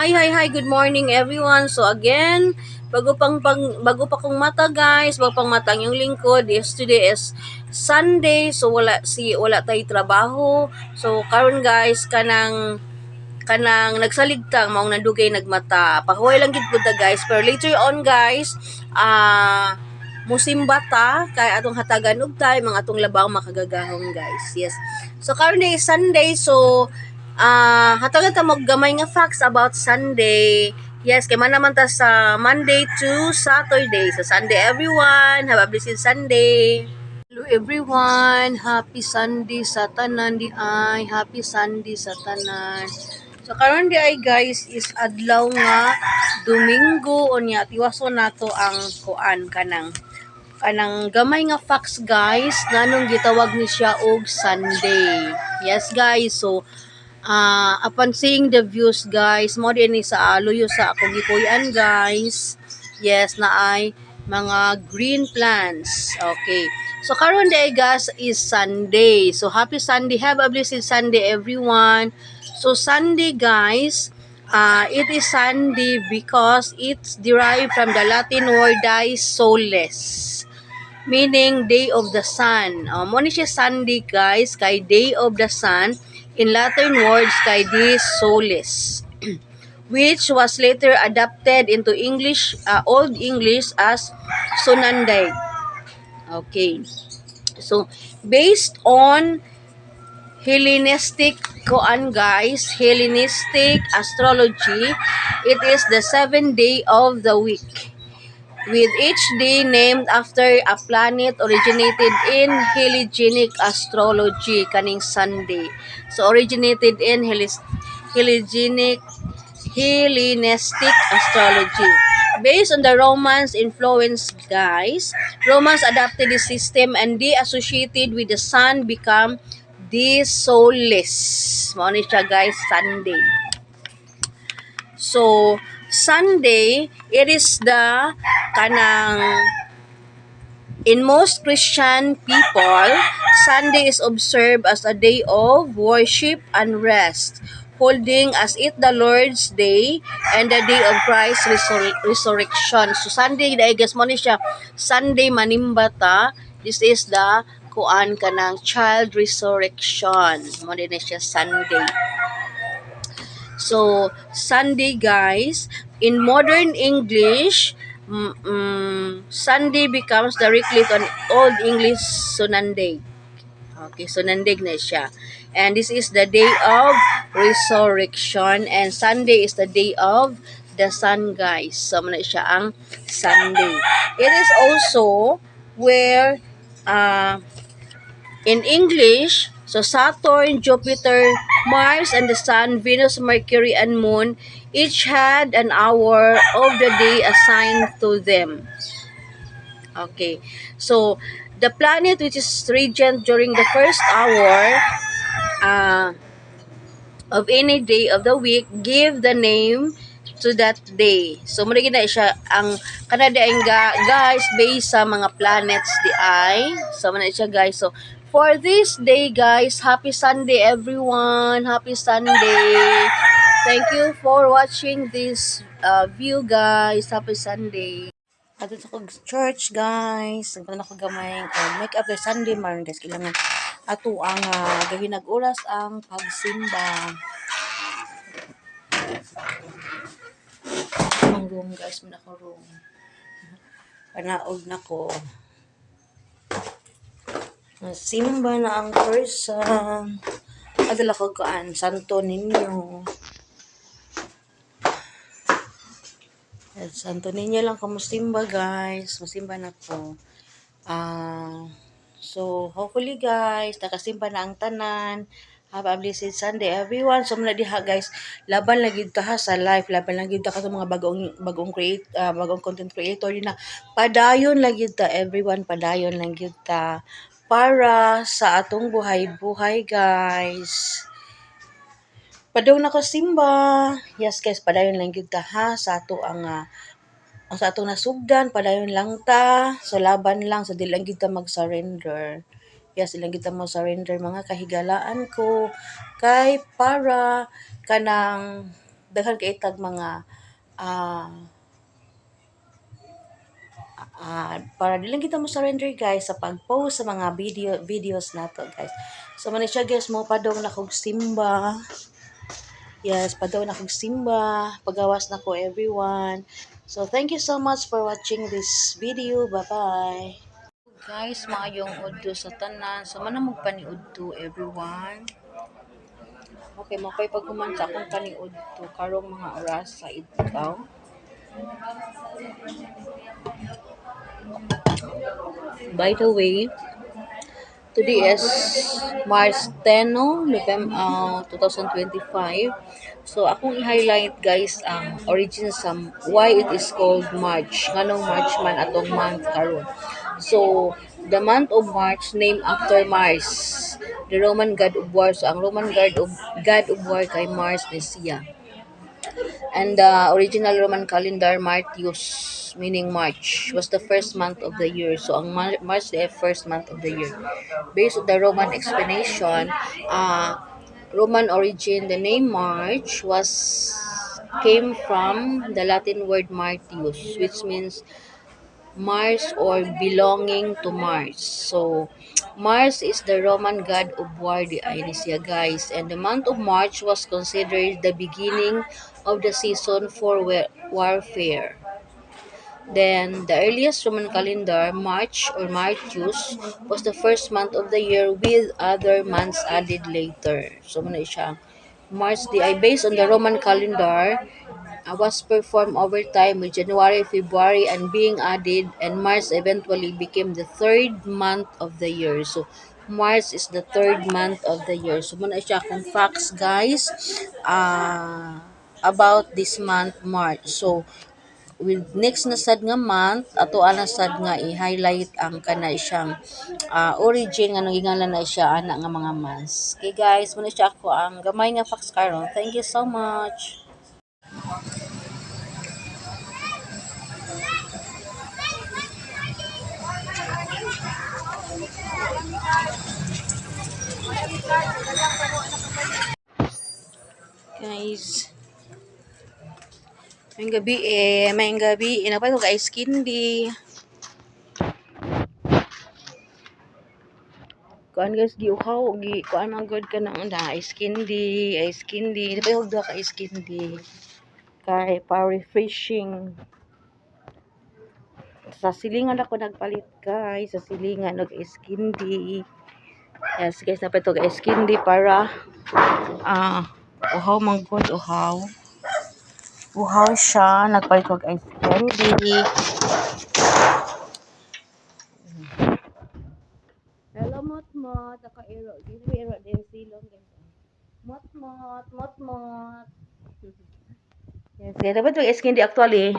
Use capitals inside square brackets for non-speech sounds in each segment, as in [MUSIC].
Hi, hi, hi. Good morning everyone. So again, bago pang pang bago pa kong mata guys, bago pang mata ang yung lingkod. Yesterday is Sunday, so wala si wala tay trabaho. So karon guys kanang kanang nagsaligtang maong nandugay nagmata. Pahuway lang gid pud guys. Pero later on guys, ah musimba ta kay atong hatagan og tay mga atong labang makagagahong guys. Yes. So karon day Sunday so ah hatagan ta gamay nga facts about Sunday. Yes, kay man naman ta sa Monday to Saturday. So Sunday everyone, have a blessed Sunday. Hello everyone, happy Sunday sa tanan di ay, happy Sunday sa tanan. So karon di ay guys is adlaw nga Domingo unya tiwaso nato ang kuan kanang kanang gamay nga facts guys nganong gitawag ni siya og Sunday. Yes guys, so ah upon seeing the views guys mo din sa luyo sa akong gipuy-an guys. Yes na ay mga green plants. Okay. So karon day guys is Sunday. So happy Sunday. Have a blessed Sunday everyone. So Sunday guys uh, it is Sunday because it's derived from the Latin word die soles meaning day of the sun. Uh, mo ni siya Sunday guys, kay day of the sun in Latin words kay di solis [CLEARS THROAT] which was later adapted into English, uh, Old English as Sunanday. Okay. So, based on Hellenistic koan guys, Hellenistic astrology, it is the seventh day of the week with each day named after a planet originated in Hellenic astrology kaning Sunday. So originated in Hellenic Hellenistic astrology. Based on the Romans influence guys, Romans adopted this system and they associated with the sun become the soulless. Mao ni siya guys Sunday. So, Sunday, it is the kanang in most Christian people, Sunday is observed as a day of worship and rest, holding as it the Lord's Day and the day of Christ's resur- resurrection. So Sunday, dahil guys mo siya, Sunday manimbata, this is the kuan kanang child resurrection. Mo siya Sunday. So, Sunday guys, in modern English, mm, mm, Sunday becomes directly on Old English Sunanday. Okay, Sunandig na siya. And this is the day of resurrection and Sunday is the day of the sun guys. So, na siya ang Sunday. It is also where uh, in English, so Saturn, Jupiter, Mars, and the Sun, Venus, Mercury, and Moon each had an hour of the day assigned to them. Okay, so the planet which is regent during the first hour uh, of any day of the week give the name to that day. So muna gina siya ang kanada nga guys based sa mga planets di ay. So muna siya guys. So for this day guys, happy Sunday everyone. Happy Sunday. Thank you for watching this uh, view guys. Happy Sunday. Ato sa church guys. Ang na ko gamay uh, make up kay Sunday maron guys kailangan ato ang uh, gahinag oras ang pagsimba. Ang room guys, mo na ko room. Panaog na ko. Simba na ang person. Adala ko kaan, santo ninyo. At santo ninyo lang kamusimba guys. Masimba na ko. Ah, so hopefully guys, nakasimba na ang tanan. Have a blessed Sunday everyone. So muna diha guys, laban lagi ta ha sa life, laban lagi ta ka sa mga bagong bagong create ah, bagong content creator na padayon lagi ta everyone, padayon lagi ta para sa atong buhay-buhay guys. Padaw na ko simba. Yes guys, padayon lang gyud ta ha sa ato ang ah, ang sa atong nasugdan, padayon lang ta. So laban lang, so di lang gyud mag-surrender. Yes, ilang kita mo surrender mga kahigalaan ko kay para kanang daghan kay tag mga ah ah, para di lang kita mo surrender guys sa pag-post sa mga video videos nato guys. So man siya guys mo padong na kog simba. Yes, padong na kog simba. Pagawas na ko everyone. So thank you so much for watching this video. Bye-bye. Guys, maayong udto sa tanan. So man mo paniudto everyone. Okay, mo kay pagkuman sa akong paniudto karong mga oras sa idtaw. By the way, today is March 10, no? November uh, 2025. So, akong i-highlight guys ang origin sa why it is called March. Nganong March man atong month karon. So, the month of March named after Mars, the Roman god of war. So, ang Roman god of god of war kay Mars siya. And the original Roman calendar, Martius, meaning March, was the first month of the year. So, ang Mar- March the first month of the year. Based on the Roman explanation, uh, Roman origin, the name March was came from the Latin word Martius, which means Mars or belonging to Mars. So, Mars is the Roman god of war, the Inicia guys. And the month of March was considered the beginning of the season for wa- warfare. Then, the earliest Roman calendar, March or Martius, was the first month of the year with other months added later. So, muna siya. March di ay based on the Roman calendar, was performed over time with January, February, and being added, and March eventually became the third month of the year. So, March is the third month of the year. So, muna siya kung facts, guys, uh, about this month, March. So, with next na sad nga month ato ana sad nga i-highlight ang kanay siyang ah, origin nga nangingalan na siya ana nga mga months. Okay guys, muna siya ako ang gamay nga facts karon. Thank you so much. Guys, may gabi eh, may gabi. Inapay ko guys, kindi. Kuan guys, gi uhaw, gi kuan ang good ka na ice candy, ice candy. Ba yung ka ice candy? Kay para refreshing. Sa silingan ako nagpalit guys, sa silingan og ice candy. Yes guys, napay to ice candy para ah uhaw man good uhaw. Uhaw siya, nagpalit ko ice candy. Hello, Mot Mot. Ako ero. Dito ero din silong guys. Mot Mot, Mot Mot. Yes, kaya dapat yung ice candy actually.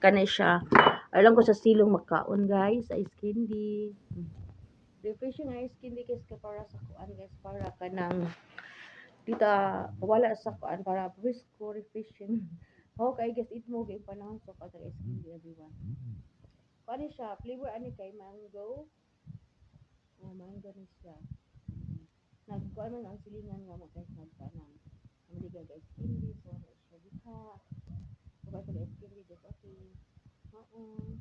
Kani siya. Alam ko sa silong magkaon guys, ice candy. Refreshing ice candy guys ka para sa kuan guys para kanang dita wala sa kuan para brisko refreshing. [LAUGHS] Okay guys, eat mo kay panahon so ka ice candy everyone. Kuan siya, flavor ani kay mango. Oh, mango na siya. Nagkuan man ang silingan nga mo guys nagkanang. Ang liga guys candy so siya dita. Sa ice candy guys okay. Oo.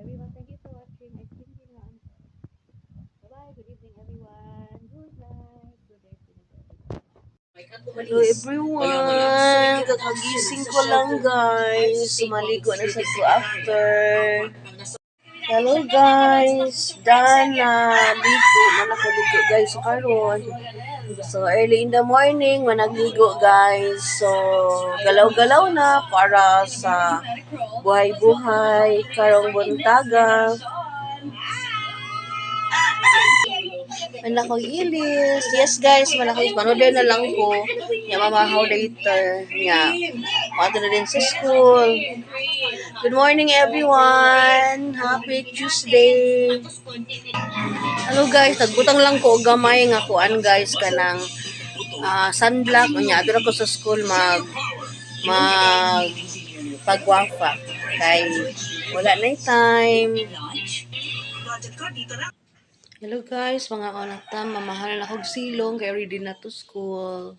Everyone, thank you for watching. Ice candy na. Bye-bye. Good evening everyone. Good night. Good day. Hello everyone! Kakagising ko lang guys. Maligo na sa ko after. Hello guys! Dana! Ligo. Manakaligo guys karon. So early in the morning, managligo guys. So galaw-galaw na para sa buhay-buhay karong buntaga. Manakog ilis. Yes guys, manakog manood na lang ko. Nya mamahaw later. Nya. Mato na din sa school. Good morning everyone. Happy Tuesday. Hello guys, nagbutang lang ko gamay nga kuan guys kanang ah, sunblock unya adto ko sa school mag mag pagwafa kay wala na yung time. Hello guys, mga onata, mamahalan ako og silong kay ready na to school.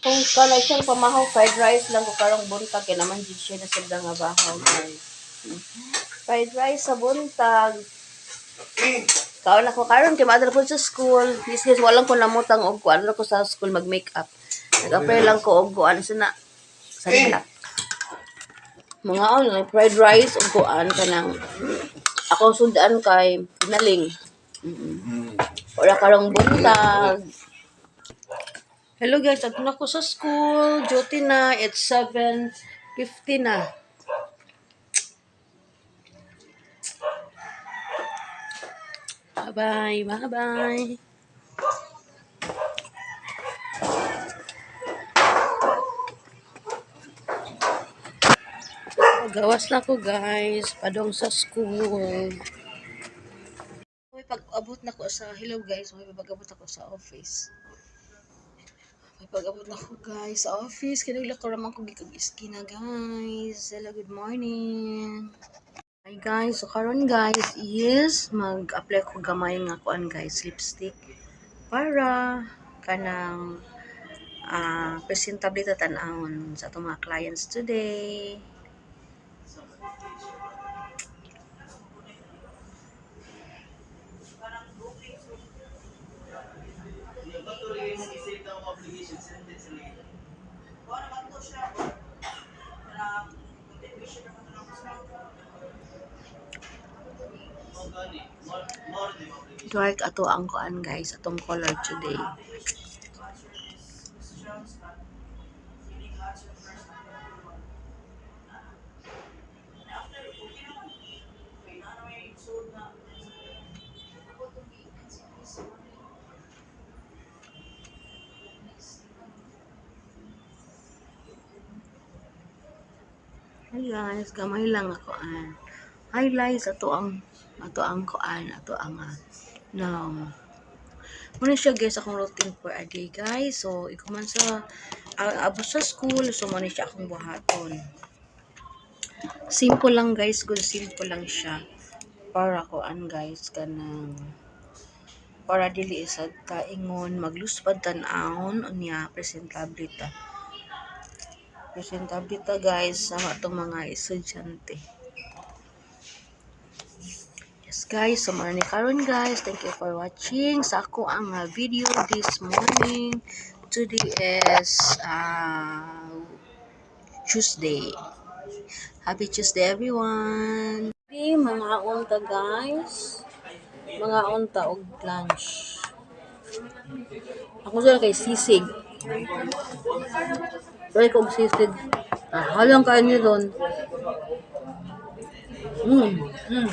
Kung kanay siyang pamahaw, fried rice lang ko karong buntag kay naman jud siya na sa nga bahaw guys. Fried rice sa buntag. Kaon ako karon kay madala po sa school. This is walang ko namutang og kuan ko sa school mag makeup. Nag-apply lang ko og kuan sa na sa. Mga on like fried rice og kuan kanang ako sundaan kay pinaling. Mm Wala karong buntag. Hello guys, ako na ko sa school. Duty na. It's 7.50 na. Bye-bye. Bye-bye. Gawas na ko guys. Padong sa school. May pag-abot na ko sa, hello guys, may pag-abot ako sa office. May pag-abot na ko guys sa office. Kinagla ko naman ko gikag iskina guys. Hello, good morning. Hi guys, so karon guys is mag-apply ko gamay nga kuan guys, lipstick para kanang ah presentable ta tan-awon sa atong mga clients today. Dark ato ang kuan guys, atong color today. Hi guys, gamay lang ako an. Highlights ato ang ato ang kuan, ato ang uh, now. Muna siya guys akong routine for a day guys. So ikuman sa uh, abot sa school, so muna siya akong buhaton. Simple lang guys, good simple lang siya. Para kuan guys kanang para dili isad ta ingon magluspad tan-awon unya presentable ta presentable ta guys sa atong mga estudyante. Yes guys so ni karon guys. Thank you for watching sa ako ang uh, video this morning. Today is uh, Tuesday. Happy Tuesday everyone. Di, mga unta guys. Mga unta og lunch. Ako dyan kay sisig Dahil kong sisig. Ah, halang kain niyo doon. Mm, mm.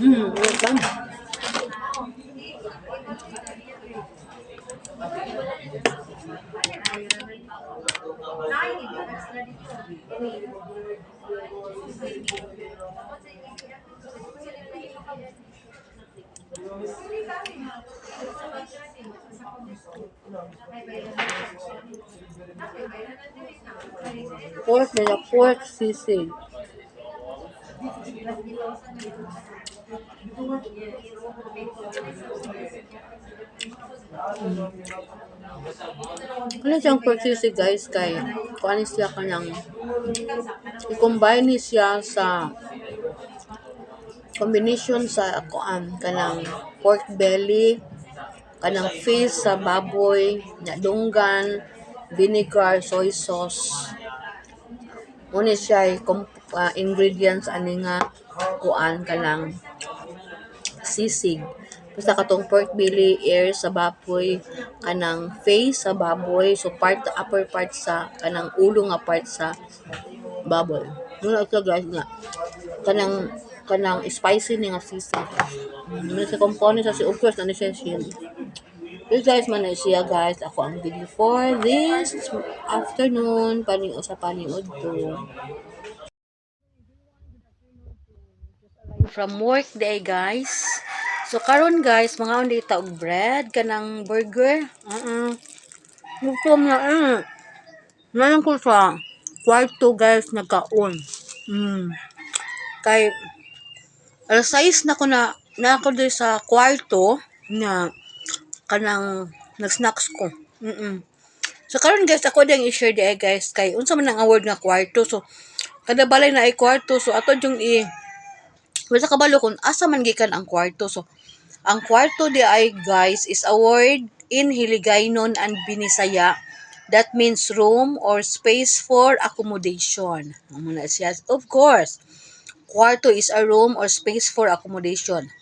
Mm, wait lang. Pork nila, sisig. Ano siyang pork sisig guys kay kuan siya kanang i-combine siya sa combination sa kuan kanang pork belly kanang fish sa baboy nya dunggan vinegar soy sauce Muna siya ay com- ah, ingredients ani nga kuan kanang sisig. Basta katong pork belly, air sa baboy, kanang face sa baboy, so part upper part sa kanang ulo nga part sa baboy. Muna ito guys nga kanang kanang spicy ni nga sisig. Mm, sa component sa si of course ano siya siya. This guys siya guys. Ako ang video for this afternoon. Paning usa paniud to. From work day guys. So karon guys, mga undi ta og bread kanang burger. Uh-uh. Gutom na eh. Nalang ko sa kwarto guys nagkaon. Mm. Kay alas 6 na ko na na ako sa kwarto na kanang nag-snacks ko. Mm So karon guys ako ding i-share di ay, guys kay unsa man ang award nga kwarto so kada balay na ay kwarto so ato yung i wala kabalo kung asa man gikan ang kwarto so ang kwarto di ay guys is a word in Hiligaynon and Binisaya that means room or space for accommodation. Amo na siya. Of course, kwarto is a room or space for accommodation.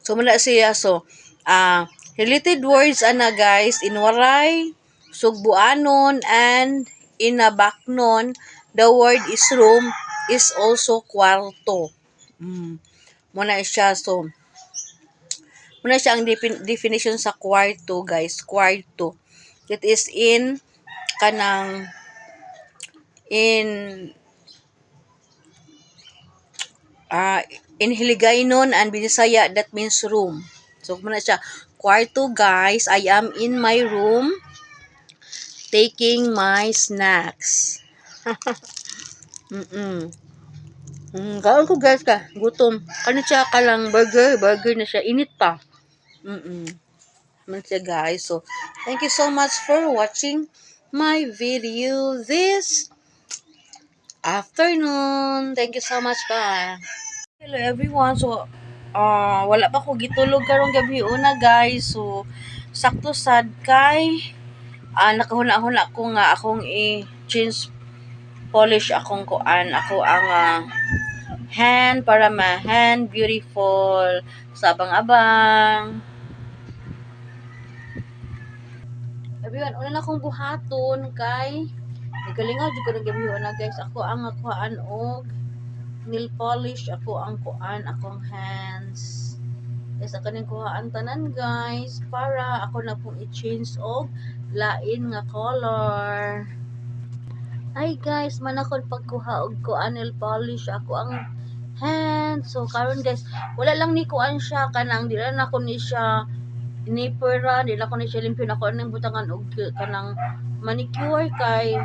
So muna siya so ah related words ana guys in Waray, Sugbuanon and Inabaknon the word is room is also kwarto. Mm. Muna siya so muna siya ang defin- definition sa kwarto guys, kwarto. It is in kanang in ah in Hiligaynon and Binisaya that means room. So muna siya kwarto guys, I am in my room taking my snacks. [LAUGHS] Mm-mm. Mm, kaon ko guys ka, gutom. Ano siya ka lang burger, burger na siya, init pa. Mm-mm. Siya guys. So, thank you so much for watching my video this afternoon. Thank you so much, bye. Hello everyone. So, uh, wala pa ko gitulog karong gabi una guys. So, sakto sad kay ah nakahuna-huna ko nga akong i-change polish akong kuan. Ako ang ah, hand para ma hand beautiful sa abang-abang. Everyone, una na akong buhaton kay Nagalingaw jud ko ng gabi na guys. Ako ang kuan og nail polish, ako ang kuan, akong hands. Yes, ako ning kuhaan tanan guys para ako na pong i-change og lain nga color. Hi guys, man ako pagkuha og kuan nail polish, ako ang hands. So karon guys, wala lang ni kuan siya kanang di na ako ni siya inipura, di na ako ni siya limpyo na ako nang butangan og kanang manicure kay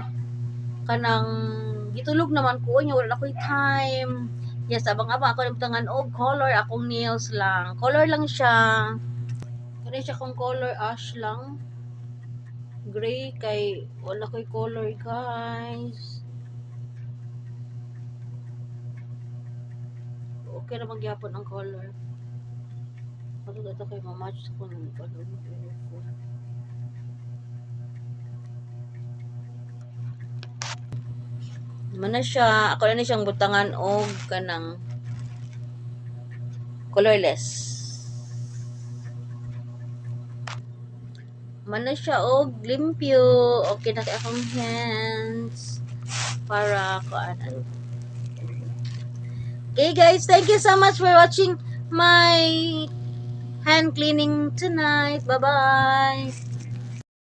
kanang gitulog naman ko nya wala ko'y time. Yes abang-abang ako nagtangan og color akong nails lang. Color lang siya. Kani siya kong color ash lang. Gray kay wala ko'y color guys. Okay na magyapon ang color. Ano ito kay mamatch ko ng color Mana siya, ako na siyang butangan og kanang colorless. Mana siya og limpyo. Okay na akong hands para kuan. Okay guys, thank you so much for watching my hand cleaning tonight. Bye-bye.